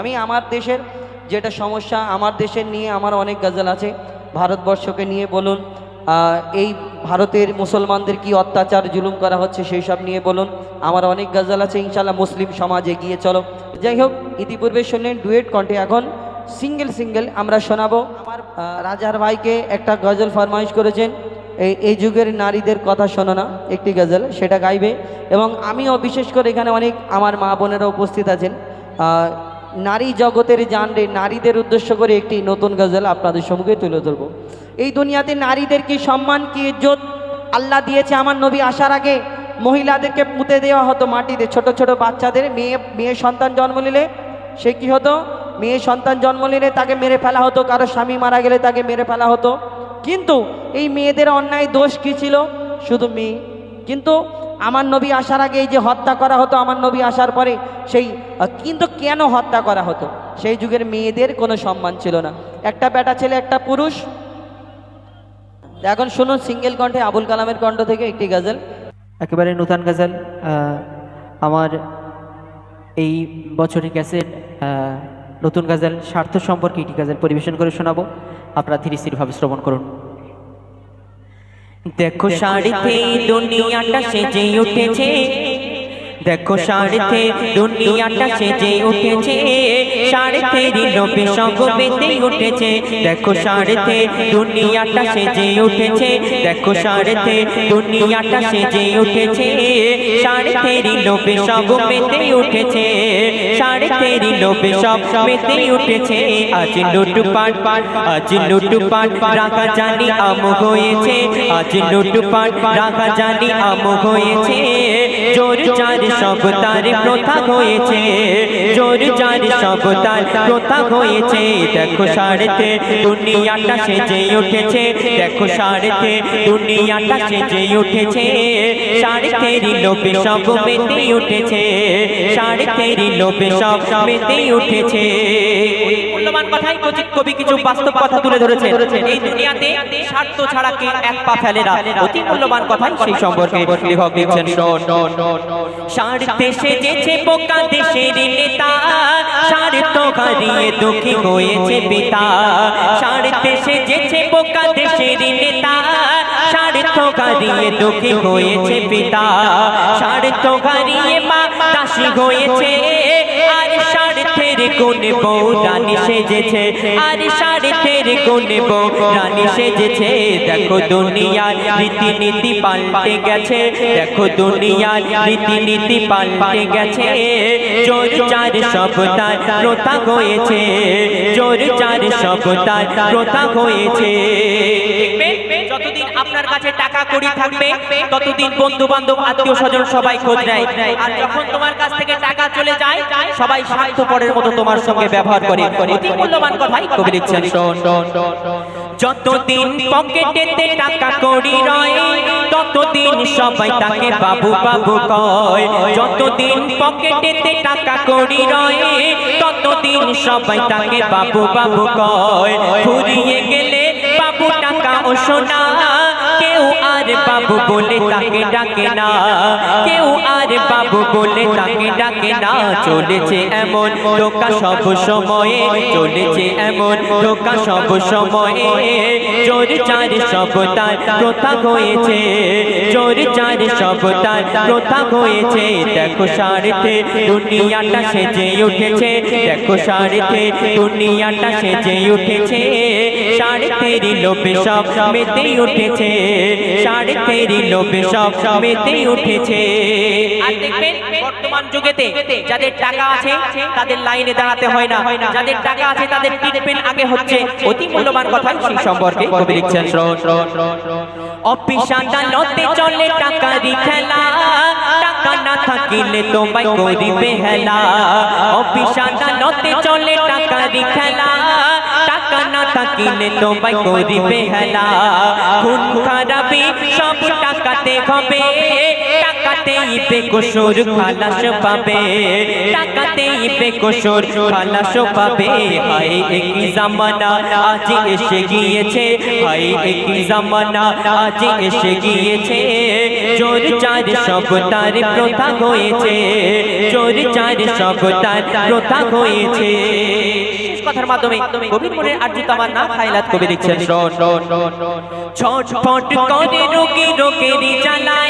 আমি আমার দেশের যেটা সমস্যা, আমার দেশের নিয়ে আমার অনেক গজল আছে। ভারতবর্ষকে নিয়ে বলুন এই ভারতের মুসলমানদের কি অত্যাচার, জুলুম করা হচ্ছে সেই সব নিয়ে বলুন। আমার অনেক গজল আছে ইনশাল্লাহ মুসলিম সমাজ এগিয়ে চলো। যাই হোক, ইতিপূর্বে শুনলেন ডুয়েট কণ্ঠে, এখন সিঙ্গেল সিঙ্গেল আমরা শোনাবো। আমার রাজার ভাইকে একটা গজল ফরমাইশ করেছেন, এই এই যুগের নারীদের কথা শোনো না, একটি গজল, সেটা গাইবে। এবং আমিও বিশেষ করে এখানে অনেক আমার মা বোনেরা উপস্থিত আছেন। নারী জগতের জানরে নারীদের উদ্দেশ্য করে একটি নতুন গজল আপনাদের সম্মুখে তুলে ধরব। এই দুনিয়াতে নারীদের কি সম্মান, কি ইজ্জত আল্লাহ দিয়েছে আমার নবী আসার আগে? মহিলাদেরকে পুঁতে দেওয়া হতো মাটিতে। ছোট ছোট বাচ্চাদের মেয়ে মেয়ে সন্তান জন্ম নিলে সে কি হতো? মেয়ে সন্তান জন্ম নিলে তাকে মেরে ফেলা হতো, কারও স্বামী মারা গেলে তাকে মেরে ফেলা হতো। কিন্তু এই মেয়েদের অন্যায় দোষ কি ছিল? শুধু মেয়ে। কিন্তু আমার নবী আসার আগে এই যে হত্যা করা হতো, আমার নবী আসার পরে সেই, কিন্তু কেন হত্যা করা হতো? সেই যুগের মেয়েদের কোনো সম্মান ছিল না। একটা বেটা ছেলে, একটা পুরুষ। এখন শুনুন সিঙ্গেল কণ্ঠে আবুল কালামের কণ্ঠ থেকে একটি গজল। একেবারে নূতন গজল। আমার এই বছরের ক্যাসেট নতুন গজল, স্বার্থ সম্পর্কে একটি গজল পরিবেশন করে শোনাবো। আপনারা ধীরে স্থিরভাবে শ্রবণ করুন। দেখো শাড়িতে দুনিয়াটা সেজে উঠেছে। দেখো শাড়িতে দুনিয়াটা সেজে উঠেছে। শাড়িতে লোপে সঙ্গ পেতে উঠেছে। দেখো শাড়িতে দুনিয়াটা সেজে উঠেছে। দেখো শাড়িতে দুনিয়াটা সেজে উঠেছে। শাড়িতে লোপে সঙ্গ পেতে উঠেছে। শাড়িতে লোপে সব পেতে উঠেছে। আজ লুটু পাট পাট আজ লুটু পাট রাখা জানি আম হয়েছে। আজ লুটু পাট রাখা জানি আম হয়েছে। জোর চার সব তার প্রথা হয়েছে। জোর জারি সব তার প্রথা হয়েছে। দেখো সাড়েতে দুনিয়াটা সেজে উঠেছে। দেখো সাড়েতে দুনিয়াটা সেজে উঠেছে। সাড়ে তেরি লোপে সব মেতে উঠেছে। সাড়ে তেরি লোপে সব মেতে উঠেছে। মূল্যবান কথাই কবি কিছু বাস্তব কথা তুলে ধরেছে এই দুনিয়াতে স্বার্থ ছাড়া কে এক পা ফেলে না? অতি মূল্যবান কথাই সেই সম্পর্কে লেখক লিখছেন স্বার্থে সেজেছে বোকা দেশের নেতা, স্বার্থ হারিয়ে দুঃখী হয়েছে পিতা। স্বার্থে সেজেছে বোকা দেশের নেতা, স্বার্থ হারিয়ে দুঃখী হয়েছে পিতা। স্বার্থ হারিয়ে মা দাসী হয়েছে আর কোনে বউ রানী সেজেছে, আর স্বার্থের কোনে বউ রানী সেজেছে। দেখো দুনিয়ার রীতিনীতি পাল্টে গেছে, দেখো দুনিয়ার রীতিনীতি পাল্টে গেছে। জোর চার সপ্তাহ প্রথা হয়েছে, জোর চার সপ্তাহ প্রথা হয়েছে। যতদিন আপনার কাছে টাকা কড়ি থাকবে, ততদিন বন্ধু বান্ধব আত্মীয় স্বজন সবাই খোঁজ নেয়। আর যখন তোমার কাছ থেকে টাকা চলে যায়, সবাই স্বার্থপরের মতো তোমার সঙ্গে ব্যবহার করে। মূল্যবান কথাই কবি লিখছেন। যতদিন পকেটেতে টাকা কড়ি রয়, ততদিন সবাই তাকে বাবু বাবু কয়। যতদিন পকেটেতে টাকা কড়ি রয়, ততদিন সবাই তাকে বাবু বাবু কয়। ফুরিয়ে গেলে টাকা ও সোনা, কেউ আর বাবু বলে তাকে ডাকে না। কেউ আর বাবু বলে তাকে ডাকে না। চলেছে এমন টোকা সব সময়ে, চলেছে এমন টোকা সব সময়ে। জোর চার সব তার প্রথা হয়েছে জোর চার সব তার প্রথা হয়েছে। দেখো সারিতে দুনিয়াটা সেজে উঠেছে, দেখো সারিতে দুনিয়াটা সেজে উঠেছে। সাড়ে তেরি লোভে সব মেতে উঠেছে, সাড়ে তেরি লোভে সব মেতে উঠেছে। বর্তমান যুগেতে যাদের টাকা আছে, তাদের লাইনে দাঁড়াতে হয় না। যাদের টাকা আছে, তাদের ট্রিটমেন্ট আগে হচ্ছে। অতি মূল্যবান কথা সেই সম্পর্কে কবি লিখছেন। অফিস আদালতে চলে টাকারি খেলা, টাকা না থাকিলে তোমায় করিবে হেলা। অফিস আদালতে চলে টাকারি খেলা না থাকিলে তোমায় করিবে হেলা। খুন খারাপি সব টাকাতে হবে। টাকাতেই বেকসুর খালাস পাবে টাকাতেই বেকসুর খালাস পাবে। হায়, একই জামানা আজ এসে গিয়েছে, হায়, একই জামানা আজ এসে গিয়েছে। চোর চার সব তার প্রথা হয়েছে, চোর চার সব তার প্রথা হয়েছে। কথার মাধ্যমে কবির মনের আর্জিত না খাইলাত কবি লিখছেন শোন। ছটফট করে রোগী রোগেরই সে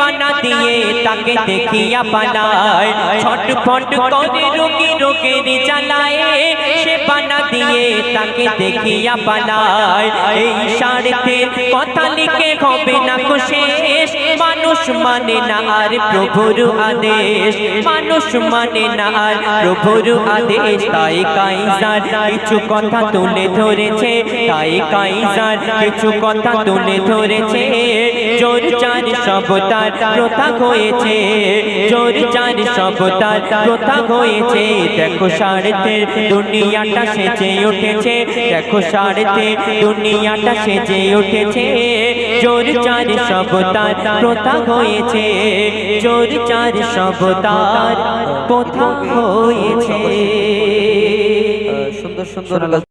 বানা দিয়ে তাকে দেখিয়া পালায় ছটফট করে রোগী রোগের চালায় সে বানা দিয়ে তাকে দেখিয়া পালায় এই স্বার্থে কথা লিখে হবে না কো শেষ। মানুষ মানে না আর প্রভুর আদেশ। মানুষ মানে না আর প্রভুর আদেশ। তাই কাইজার কিছু কথা তুলে ধরেছে। তাই কাইজার কিছু কথা তুলে ধরেছে। জোর চার সবতার প্রথা হয়েছে। জোর চার সবতার প্রথা হয়েছে। দেখো স্বার্থে দুনিয়াটা সেজে উঠেছে। দেখো সারতে দুনিয়াটা সেজে উঠেছে। জোর চার সবতার প্রথা হয়েছে। জোর চার সবতার প্রথা হয়েছে। সুন্দর সুন্দর